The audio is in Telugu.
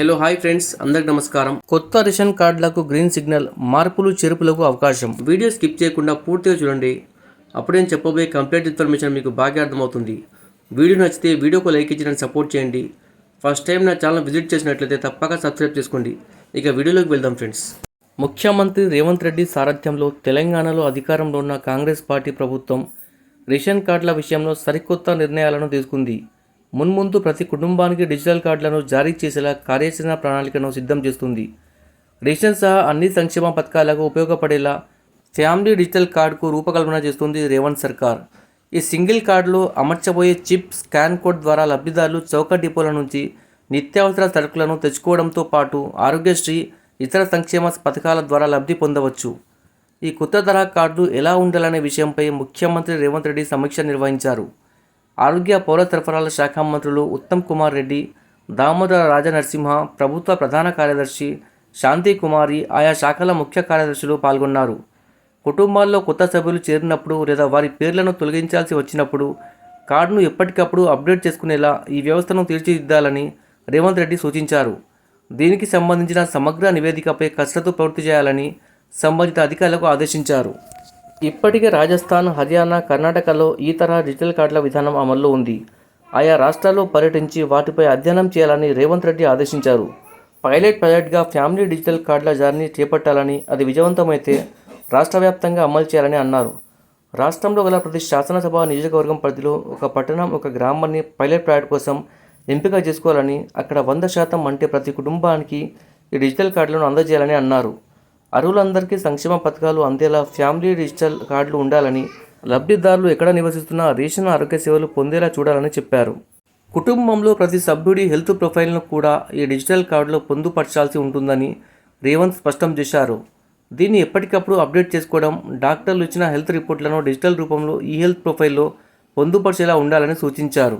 హలో హాయ్ ఫ్రెండ్స్ అందరికి నమస్కారం. కొత్త రేషన్ కార్డులకు గ్రీన్ సిగ్నల్ మార్పులు చేర్పులకు అవకాశం. వీడియో స్కిప్ చేయకుండా పూర్తిగా చూడండి. అప్పుడే నేను చెప్పబోయే కంప్లీట్ ఇన్ఫర్మేషన్ మీకు బాగా అర్థమవుతుంది. వీడియో నచ్చితే వీడియోకు లైక్ ఇచ్చి నన్ను సపోర్ట్ చేయండి. ఫస్ట్ టైం నా ఛానల్ విజిట్ చేసినట్లయితే తప్పక సబ్స్క్రైబ్ చేసుకోండి. ఇక వీడియోలోకి వెళ్దాం ఫ్రెండ్స్ ముఖ్యమంత్రి రేవంత్ రెడ్డి సారథ్యంలో తెలంగాణలో అధికారంలో ఉన్న కాంగ్రెస్ పార్టీ ప్రభుత్వం రేషన్ కార్డుల విషయంలో సరికొత్త నిర్ణయాలను తీసుకుంది. మున్ముందు ప్రతి కుటుంబానికి డిజిటల్ కార్డులను జారీ చేసేలా కార్యాచరణ ప్రణాళికను సిద్ధం చేస్తుంది. రేషన్ సహా అన్ని సంక్షేమ పథకాలకు ఉపయోగపడేలా ఫ్యామిలీ డిజిటల్ కార్డుకు రూపకల్పన చేస్తుంది రేవంత్ సర్కార్. ఈ సింగిల్ కార్డులో అమర్చబోయే చిప్ స్కాన్ కోడ్ ద్వారా లబ్ధిదారులు చౌక డిపోల నుంచి నిత్యావసర సరుకులను తెచ్చుకోవడంతో పాటు ఆరోగ్యశ్రీ ఇతర సంక్షేమ పథకాల ద్వారా లబ్ధి పొందవచ్చు. ఈ కొత్త తరహా కార్డులు ఎలా ఉండాలనే విషయంపై ముఖ్యమంత్రి రేవంత్ రెడ్డి సమీక్ష నిర్వహించారు. ఆరోగ్య పౌర సరఫరాల శాఖ మంత్రులు ఉత్తమ్ కుమార్ రెడ్డి దామోదర రాజనరసింహ ప్రభుత్వ ప్రధాన కార్యదర్శి శాంతి కుమారి ఆయా శాఖల ముఖ్య కార్యదర్శులు పాల్గొన్నారు. కుటుంబాల్లో కొత్త సభ్యులు చేరినప్పుడు లేదా వారి పేర్లను తొలగించాల్సి వచ్చినప్పుడు కార్డును ఎప్పటికప్పుడు అప్డేట్ చేసుకునేలా ఈ వ్యవస్థను తీర్చిదిద్దాలని రేవంత్ రెడ్డి సూచించారు. దీనికి సంబంధించిన సమగ్ర నివేదికపై కసరత్తు పూర్తి చేయాలని సంబంధిత అధికారులకు ఆదేశించారు. ఇప్పటికే రాజస్థాన్ హర్యానా కర్ణాటకలో ఈ తరహా డిజిటల్ కార్డుల విధానం అమల్లో ఉంది. ఆయా రాష్ట్రాల్లో పర్యటించి వాటిపై అధ్యయనం చేయాలని రేవంత్ రెడ్డి ఆదేశించారు. పైలట్ ప్రాజెక్ట్గా ఫ్యామిలీ డిజిటల్ కార్డుల జారీని చేపట్టాలని అది విజయవంతమైతే రాష్ట్ర వ్యాప్తంగా అమలు చేయాలని అన్నారు. రాష్ట్రంలో గల ప్రతి శాసనసభ నియోజకవర్గం పరిధిలో ఒక పట్టణం ఒక గ్రామాన్ని పైలట్ ప్రాజెక్ట్ కోసం ఎంపిక చేసుకోవాలని అక్కడ వంద శాతం అంటే ప్రతి కుటుంబానికి ఈ డిజిటల్ కార్డులను అందజేయాలని అన్నారు. అర్హులందరికీ సంక్షేమ పథకాలు అందేలా ఫ్యామిలీ డిజిటల్ కార్డులు ఉండాలని లబ్ధిదారులు ఎక్కడ నివసిస్తున్నా రేషన్ ఆరోగ్య సేవలు పొందేలా చూడాలని చెప్పారు. కుటుంబంలో ప్రతి సభ్యుడి హెల్త్ ప్రొఫైల్ను కూడా ఈ డిజిటల్ కార్డులో పొందుపరచాల్సి ఉంటుందని రేవంత్ స్పష్టం చేశారు. దీన్ని ఎప్పటికప్పుడు అప్డేట్ చేసుకోవడం డాక్టర్లు ఇచ్చిన హెల్త్ రిపోర్ట్లను డిజిటల్ రూపంలో ఈ హెల్త్ ప్రొఫైల్లో పొందుపరిచేలా ఉండాలని సూచించారు.